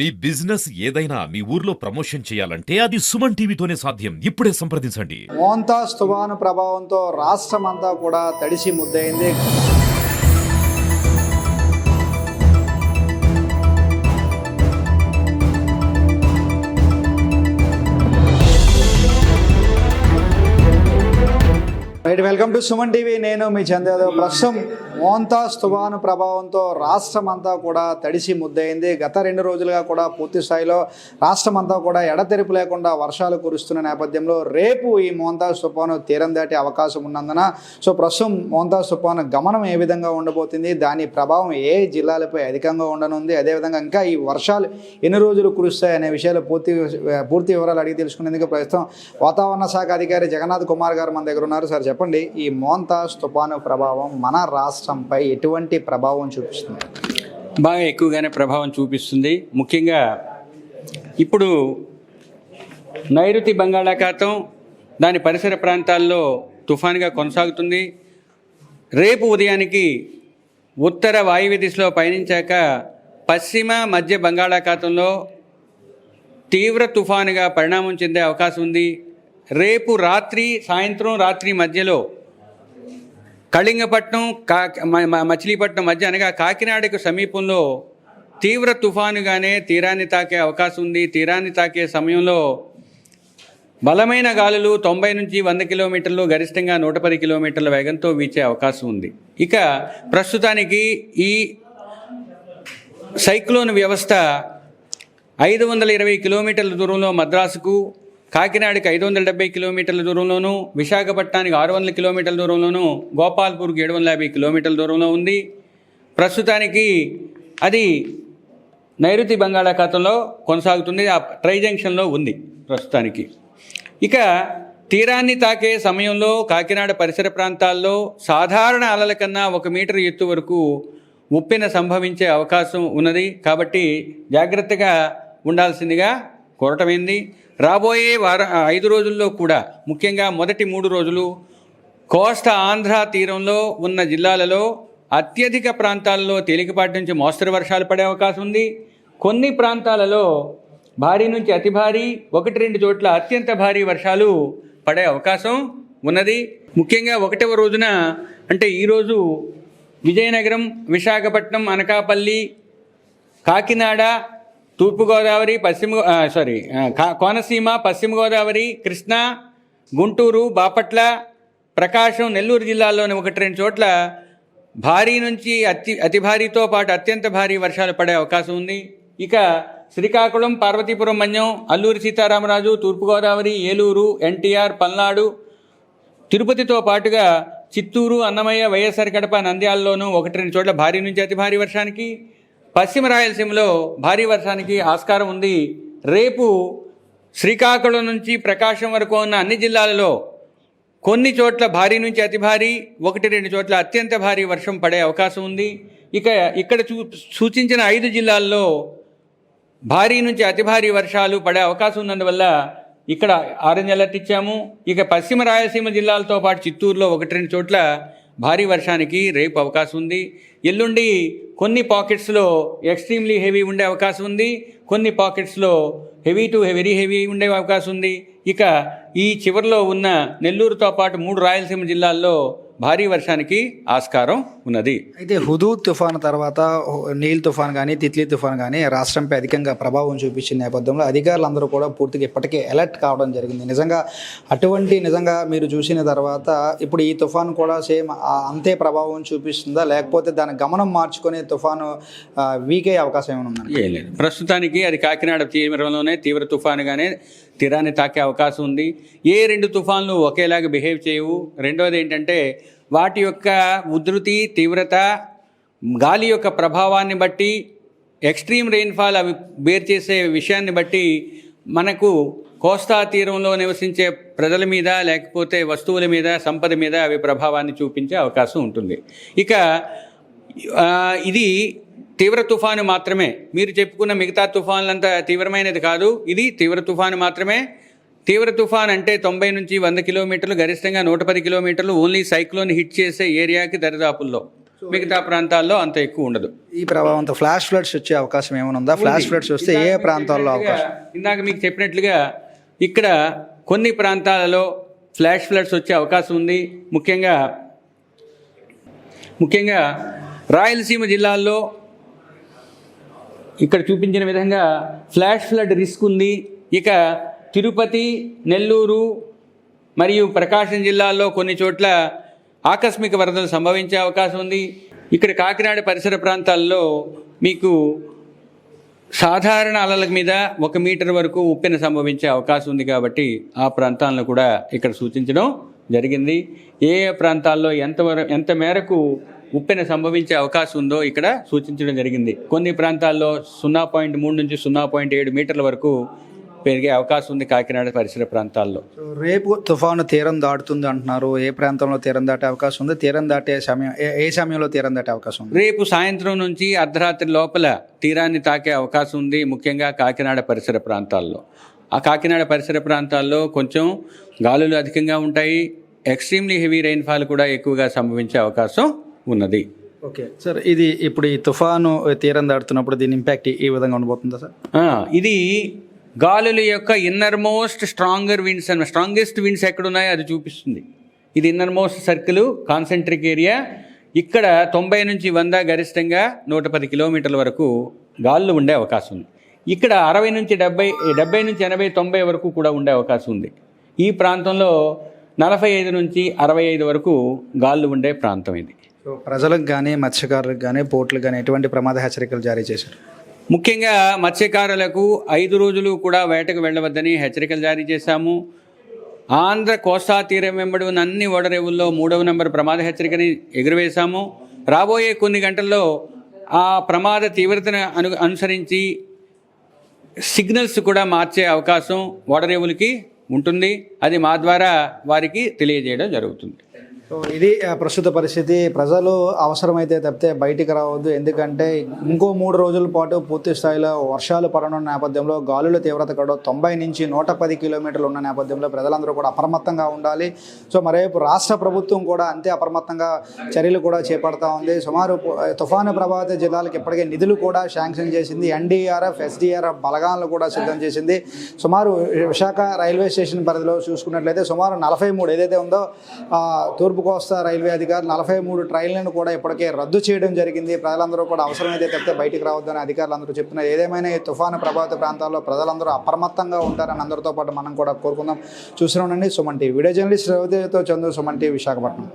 మీ business ఏదైనా మీ ఊర్లో promotion చేయాలంటే అది సుమన్ టీవీతోనే సాధ్యం. ఇప్పుడే సంప్రదించండి. మోంతాజ్ తుఫాను ప్రభావంతో రాష్ట్రం అంతా కూడా తడిసి ముద్దయింది. Right welcome to Suman TV. నేను మీ చంద్రయాదవ్ ప్రస్తుతం మోంతా తుఫాను ప్రభావంతో రాష్ట్రం అంతా కూడా తడిసి ముద్దయింది. గత రెండు రోజులుగా కూడా పూర్తి స్థాయిలో రాష్ట్రం అంతా కూడా ఎడతెరిపి లేకుండా వర్షాలు కురుస్తున్న నేపథ్యంలో రేపు ఈ మోంతా తుఫాను తీరం దాటే అవకాశం ఉన్నందున సో ప్రస్తుతం మోంతా తుఫాను గమనం ఏ విధంగా ఉండబోతుంది? దాని ప్రభావం ఏ జిల్లాలపై అధికంగా ఉండనుంది? అదేవిధంగా ఇంకా ఈ వర్షాలు ఎన్ని రోజులు కురుస్తాయి అనే విషయాలు పూర్తి పూర్తి వివరాలు అడిగి తెలుసుకునేందుకు ప్రస్తుతం వాతావరణ శాఖ అధికారి జగన్నాథ్ కుమార్ గారు మన దగ్గర ఉన్నారు. సార్ చెప్పండి. ఈ మోంతా తుఫాను ప్రభావం మన రాష్ట్రంపై ఎటువంటి ప్రభావం చూపిస్తుంది? బాగా ఎక్కువగానే ప్రభావం చూపిస్తుంది. ముఖ్యంగా ఇప్పుడు నైరుతి బంగాళాఖాతం దాని పరిసర ప్రాంతాల్లో తుఫాన్గా కొనసాగుతుంది. రేపు ఉదయానికి ఉత్తర వాయువ్య దిశలో పయనించాక పశ్చిమ మధ్య బంగాళాఖాతంలో తీవ్ర తుఫానుగా పరిణామం చెందే అవకాశం ఉంది. రేపు రాత్రి సాయంత్రం రాత్రి మధ్యలో కళింగపట్నం కా మచిలీపట్నం మధ్య అనగా కాకినాడకు సమీపంలో తీవ్ర తుఫానుగానే తీరాన్ని తాకే అవకాశం ఉంది. తీరాన్ని తాకే సమయంలో బలమైన గాలులు తొంభై నుంచి వంద కిలోమీటర్లు గరిష్టంగా నూట పది కిలోమీటర్ల వేగంతో వీచే అవకాశం ఉంది. ఇక ప్రస్తుతానికి ఈ సైక్లోన్ వ్యవస్థ ఐదు వందల ఇరవై కిలోమీటర్ల దూరంలో మద్రాసుకు కాకినాడకి ఐదు వందల డెబ్బై కిలోమీటర్ల దూరంలోను విశాఖపట్నానికి ఆరు వందల కిలోమీటర్ల దూరంలోను గోపాల్పూర్కి ఏడు వందల యాభై కిలోమీటర్ల దూరంలో ఉంది. ప్రస్తుతానికి అది నైరుతి బంగాళాఖాతంలో కొనసాగుతుంది ఆ ట్రై జంక్షన్లో ఉంది ప్రస్తుతానికి. ఇక తీరాన్ని తాకే సమయంలో కాకినాడ పరిసర ప్రాంతాల్లో సాధారణ అలల కన్నా ఒక మీటర్ ఎత్తు వరకు ఉప్పిన సంభవించే అవకాశం ఉన్నది. కాబట్టి జాగ్రత్తగా ఉండాల్సిందిగా కోరటమైంది రాబోయే వార ఐదు రోజుల్లో కూడా ముఖ్యంగా మొదటి మూడు రోజులు కోస్తా ఆంధ్ర తీరంలో ఉన్న జిల్లాలలో అత్యధిక ప్రాంతాల్లో తేలికపాటి నుంచి మోస్తరు వర్షాలు పడే అవకాశం ఉంది. కొన్ని ప్రాంతాలలో భారీ నుంచి అతి భారీ ఒకటి రెండు చోట్ల అత్యంత భారీ వర్షాలు పడే అవకాశం ఉన్నది. ముఖ్యంగా ఒకటవ రోజున అంటే ఈరోజు విజయనగరం విశాఖపట్నం అనకాపల్లి కాకినాడ తూర్పుగోదావరి పశ్చిమ సారీ కా- కోనసీమ పశ్చిమ గోదావరి కృష్ణా గుంటూరు బాపట్ల ప్రకాశం నెల్లూరు జిల్లాల్లోని ఒకటి రెండు చోట్ల భారీ నుంచి అతి అతి భారీతో పాటు అత్యంత భారీ వర్షాలు పడే అవకాశం ఉంది. ఇక శ్రీకాకుళం పార్వతీపురం మన్యం అల్లూరి సీతారామరాజు తూర్పుగోదావరి ఏలూరు ఎన్టీఆర్ పల్నాడు తిరుపతితో పాటుగా చిత్తూరు అన్నమయ్య వైఎస్ఆర్ కడప నంద్యాలలోనూ ఒకటి రెండు చోట్ల భారీ నుంచి అతి భారీ వర్షానికి పశ్చిమ రాయలసీమలో భారీ వర్షానికి ఆస్కారం ఉంది. రేపు శ్రీకాకుళం నుంచి ప్రకాశం వరకు ఉన్న అన్ని జిల్లాలలో కొన్ని చోట్ల భారీ నుంచి అతి భారీ ఒకటి రెండు చోట్ల అత్యంత భారీ వర్షం పడే అవకాశం ఉంది. ఇక ఇక్కడ చూ సూచించిన ఐదు జిల్లాల్లో భారీ నుంచి అతి భారీ వర్షాలు పడే అవకాశం ఉన్నందువల్ల ఇక్కడ ఆరెంజ్ అలర్ట్ ఇచ్చాము. ఇక పశ్చిమ రాయలసీమ జిల్లాలతో పాటు చిత్తూరులో ఒకటి రెండు చోట్ల భారీ వర్షానికి రేపు అవకాశం ఉంది. ఎల్లుండి కొన్ని పాకెట్స్లో ఎక్స్ట్రీమ్లీ హెవీ ఉండే అవకాశం ఉంది. కొన్ని పాకెట్స్లో హెవీ టు వెరీ హెవీ ఉండే అవకాశం ఉంది. ఇక ఈ చివరిలో ఉన్న నెల్లూరుతో పాటు మూడు రాయలసీమ జిల్లాల్లో భారీ వర్షానికి ఆస్కారం ఉన్నది. అయితే హుదూద్ తుఫాన్ తర్వాత నీల్ తుఫాన్ కానీ తిత్లీ తుఫాన్ కానీ రాష్ట్రంపై అధికంగా ప్రభావం చూపించిన నేపథ్యంలో అధికారులందరూ కూడా పూర్తిగా ఇప్పటికే అలర్ట్ కావడం జరిగింది. నిజంగా అటువంటి నిజంగా మీరు చూసిన తర్వాత ఇప్పుడు ఈ తుఫాన్ కూడా సేమ్ అంతే ప్రభావం చూపిస్తుందా? లేకపోతే దాని గమనం మార్చుకొని తుఫాను వీక్ అయ్యే అవకాశం ఏమైనా ఉందా? ఏం లేదు. ప్రస్తుతానికి అది కాకినాడ తీవ్రంలోనే తీవ్ర తుఫానుగానే తీరాన్ని తాకే అవకాశం ఉంది. ఏ రెండు తుఫాన్లు ఒకేలాగా బిహేవ్ చేయవు. రెండోది ఏంటంటే వాటి యొక్క ఉధృతి తీవ్రత గాలి యొక్క ప్రభావాన్ని బట్టి ఎక్స్ట్రీమ్ రెయిన్ఫాల్ అవి బేర్ చేసే విషయాన్ని బట్టి మనకు కోస్తా తీరంలో నివసించే ప్రజల మీద లేకపోతే వస్తువుల మీద సంపద మీద అవి ప్రభావాన్ని చూపించే అవకాశం ఉంటుంది. ఇక ఇది తీవ్ర తుఫాను మాత్రమే. మీరు చెప్పుకున్న మిగతా తుఫాన్లంతా తీవ్రమైనది కాదు. ఇది తీవ్ర తుఫాను మాత్రమే. తీవ్ర తుఫాన్ అంటే తొంభై నుంచి వంద కిలోమీటర్లు గరిష్టంగా నూట పది కిలోమీటర్లు ఓన్లీ సైక్లోన్ హిట్ చేసే ఏరియాకి దరిదాపుల్లో. మిగతా ప్రాంతాల్లో అంత ఎక్కువ ఉండదు. ఈ ప్రభావంతో ఫ్లాష్ ఫ్లడ్స్ వచ్చే అవకాశం ఏమైనా ఉందా? ఫ్లాష్ ఫ్లడ్స్ వస్తే ఏ ప్రాంతాల్లో అవకాశం? ఇందాక మీకు చెప్పినట్లుగా ఇక్కడ కొన్ని ప్రాంతాలలో ఫ్లాష్ ఫ్లడ్స్ వచ్చే అవకాశం ఉంది. ముఖ్యంగా ముఖ్యంగా రాయలసీమ జిల్లాల్లో ఇక్కడ చూపించిన విధంగా ఫ్లాష్ ఫ్లడ్ రిస్క్ ఉంది. ఇక తిరుపతి నెల్లూరు మరియు ప్రకాశం జిల్లాల్లో కొన్ని చోట్ల ఆకస్మిక వరదలు సంభవించే అవకాశం ఉంది. ఇక్కడ కాకినాడ పరిసర ప్రాంతాల్లో మీకు సాధారణ అలల మీద ఒక మీటర్ వరకు ఉప్పెన సంభవించే అవకాశం ఉంది కాబట్టి ఆ ప్రాంతాలను కూడా ఇక్కడ సూచించడం జరిగింది. ఏ ఏ ప్రాంతాల్లో ఎంతవరకు ఎంత మేరకు ఉప్పెన సంభవించే అవకాశం ఉందో ఇక్కడ సూచించడం జరిగింది. కొన్ని ప్రాంతాల్లో సున్నా పాయింట్ మూడు నుంచి సున్నా పాయింట్ ఏడు మీటర్ల వరకు పెరిగే అవకాశం ఉంది కాకినాడ పరిసర ప్రాంతాల్లో. రేపు తుఫాను తీరం దాటుతుంది అంటున్నారు. ఏ ప్రాంతంలో తీరం దాటే అవకాశం ఉంది? తీరం దాటే సమయం ఏ- సమయంలో తీరం దాటే అవకాశం ఉంది? రేపు సాయంత్రం నుంచి అర్ధరాత్రి లోపల తీరాన్ని తాకే అవకాశం ఉంది ముఖ్యంగా కాకినాడ పరిసర ప్రాంతాల్లో. ఆ కాకినాడ పరిసర ప్రాంతాల్లో కొంచెం గాలులు అధికంగా ఉంటాయి. ఎక్స్ట్రీమ్లీ హెవీ రెయిన్ఫాల్ కూడా ఎక్కువగా సంభవించే అవకాశం ఉన్నది. ఓకే. సార్ ఇది ఇప్పుడు ఈ తుఫాను తీరం దాటుతున్నప్పుడు దీని ఇంపాక్ట్ ఈ విధంగా ఉండబోతుందా సార్? ఇది గాలుల యొక్క ఇన్నర్ మోస్ట్ స్ట్రాంగర్ విండ్స్ అన్న స్ట్రాంగెస్ట్ విండ్స్ ఎక్కడున్నాయో అది చూపిస్తుంది. ఇది inner most circle concentric area ఇక్కడ తొంభై నుంచి వంద గరిష్టంగా నూట పది కిలోమీటర్ల వరకు గాలులు ఉండే అవకాశం ఉంది. ఇక్కడ అరవై నుంచి డెబ్బై డెబ్బై నుంచి ఎనభై తొంభై వరకు కూడా ఉండే అవకాశం ఉంది. ఈ ప్రాంతంలో నలభై ఐదు నుంచి అరవై ఐదు వరకు గాళ్ళు ఉండే ప్రాంతం ఇది. ప్రజలకు కానీ మత్స్యకారులకు కానీ పోర్టులకు కానీ ఎటువంటి ప్రమాద హెచ్చరికలు జారీ చేశారు? ముఖ్యంగా మత్స్యకారులకు ఐదు రోజులు కూడా వేటకు వెళ్ళవద్దని హెచ్చరికలు జారీ చేశాము. ఆంధ్ర కోస్తా తీరం వెంబడి ఉన్న అన్ని ఓడరేవుల్లో మూడవ నెంబర్ ప్రమాద హెచ్చరికని ఎగురవేశాము. రాబోయే కొన్ని గంటల్లో ఆ ప్రమాద తీవ్రతను అను అనుసరించి సిగ్నల్స్ కూడా మార్చే అవకాశం ఓడరేవులకి ఉంటుంది. అది మా ద్వారా వారికి తెలియజేయడం జరుగుతుంది. సో ఇది ప్రస్తుత పరిస్థితి. ప్రజలు అవసరమైతే తప్పితే బయటికి రావద్దు. ఎందుకంటే ఇంకో మూడు రోజుల పాటు పూర్తి స్థాయిలో వర్షాలు పడనున్న నేపథ్యంలో గాలుల తీవ్రత కూడా తొంభై నుంచి నూట పది కిలోమీటర్లు ఉన్న నేపథ్యంలో ప్రజలందరూ కూడా అప్రమత్తంగా ఉండాలి. సో మరోవైపు రాష్ట్ర ప్రభుత్వం కూడా అంతే అప్రమత్తంగా చర్యలు కూడా చేపడతా ఉంది. సుమారు తుఫాను ప్రభావిత జిల్లాలకు ఇప్పటికే నిధులు కూడా శాంక్షన్ చేసింది. ఎన్డీఆర్ఎఫ్ ఎస్డీఆర్ఎఫ్ బలగాలను కూడా సిద్ధం చేసింది. సుమారు విశాఖ రైల్వే స్టేషన్ పరిధిలో చూసుకున్నట్లయితే సుమారు నలభై మూడు ఏదైతే ఉందో తూర్పు తూర్పు కోస్తా రైల్వే అధికారులు నలభై మూడు ట్రైన్లను కూడా ఇప్పటికే రద్దు చేయడం జరిగింది. ప్రజలందరూ కూడా అవసరమైతే తప్పితే బయటికి రావద్దని అధికారులు అందరూ చెప్తున్నారు. ఏదేమైనా ఈ తుఫాను ప్రభావిత ప్రాంతాల్లో ప్రజలందరూ అప్రమత్తంగా ఉంటారని అందరితో పాటు మనం కూడా కోరుకుందాం. చూసిన ఉండండి సుమన్ టీవీ. వీడియో జర్నలిస్ట్ రవితేజతో చందు సుమన్ టీవీ విశాఖపట్నం.